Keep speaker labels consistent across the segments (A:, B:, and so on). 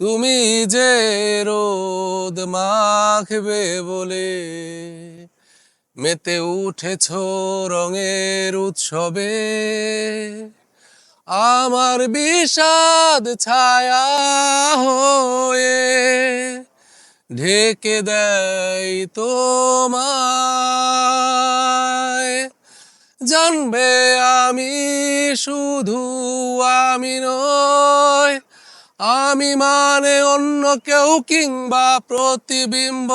A: তুমি যে রোদ মাখবে বলে মেতে উঠেছ রঙের উৎসবে, আমার বিষাদ ছায়া হয়ে ঢেকে দেয় তোমায়। জানবে আমি শুধু আমি নয় আমি মানে অন্য কেউ কিংবা প্রতিবিম্ব।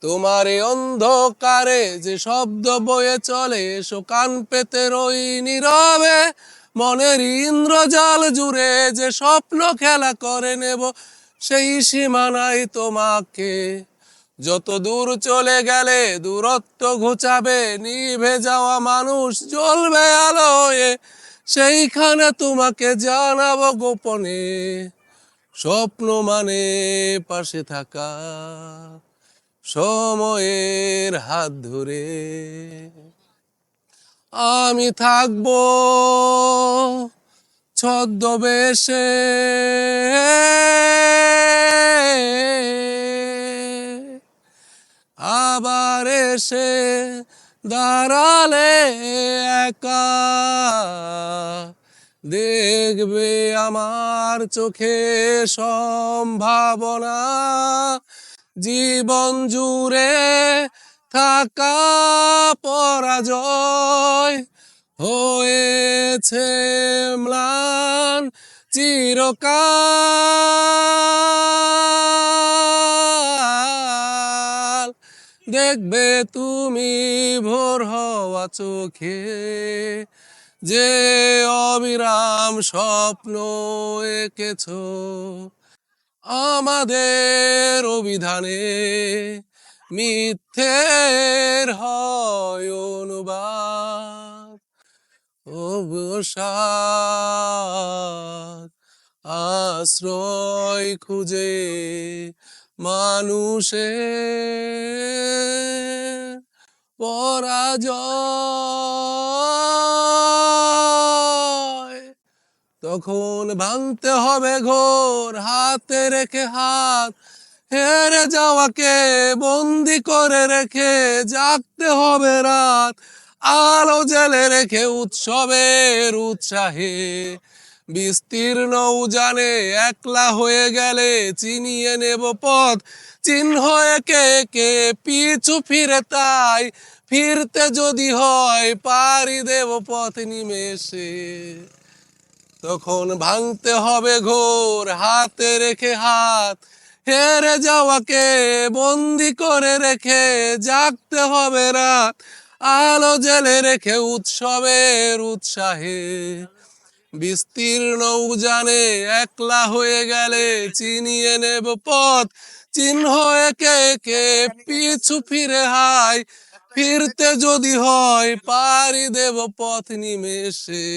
A: তোমার অন্ধকারে যে শব্দ বয়ে চলে, এসো কান পেতে রই নীরবে। মনের ইন্দ্রজাল জুড়ে যে স্বপ্ন খেলা করে নেব, সেই সীমানায় তোমাকে। যত দূর চলে গেলে দূরত্ব ঘুচাবে, নিভে যাওয়া মানুষ জ্বলবে আলোয়। সেইখানে তোমাকে জানাব গোপনে স্বপ্ন মানে পাশে থাকা সময়ের হাত ধরে। আমি থাকব ছদ্মবেশে। আবার এসে দাঁড়ালে একা। দেখবে আমার চোখে সম্ভাবনা। জীবন জুড়ে থাকা পরাজয় হয়েছে ম্লান চিরকাল। দেখবে তুমি ভোর হওয়া চোখে যে অবিরাম স্বপ্ন এঁকেছ। আমাদের অভিধানে মিথ্যের হয় অনুবাদ। অবসাদ আশ্রয় খুঁজে মানুষের পরাজয় তখন ভাঙতে হবে ঘোর, হাতে রেখে হাত হেরে যাওয়াকে বন্দি করে রেখে জাগতে হবে রাত। আলো জেলে রেখে উৎসবের উৎসাহে বিস্তীর্ণ উজানে একলা হয়ে গেলে চিনিয়ে নেব পথ। চিহ্ন একে একে পিছু ফিরে তাই, ফিরতে যদি হয় পারি দেব পথ নিমেষে। তখন ভাঙতে হবে ঘোর, হাতে রেখে হাত, হেরে যাওয়াকে বন্দি করে রেখে জাগতে হবে রাত। আলো জেলে রেখে উৎসবের উৎসাহে বিস্তীর্ণ উজানে একলা হয়ে গেলে চিনিয়ে নেব পথ। চিহ্ন একে একে পিছু ফিরে হাই ফিরতে যদি হয় পারি দেব পথ নিমেষে।